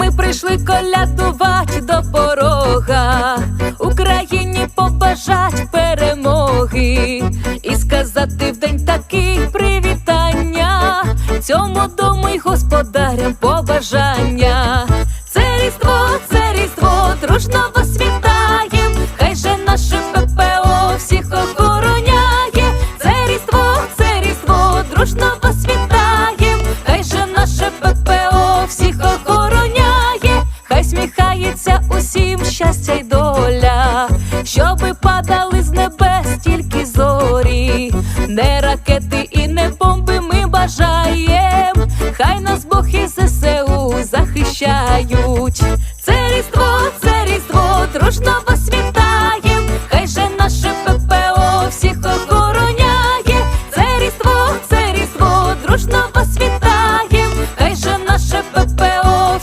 Ми прийшли колядувати до порога, Україні побажать перемоги. І сказати в день такий привітання, цьому дому й господарям побажання. Це різдво, це різдво, дружно вас вітаєм, хай же наше ППО всіх охороняє. Це різдво, це різдво, дружно вас вітаєм, хай же наше ППО сміхається усім щастя й доля, щоби падали з небес тільки зорі, не ракети і не бомби ми бажаєм, хай нас Бог і ЗСУ захищають.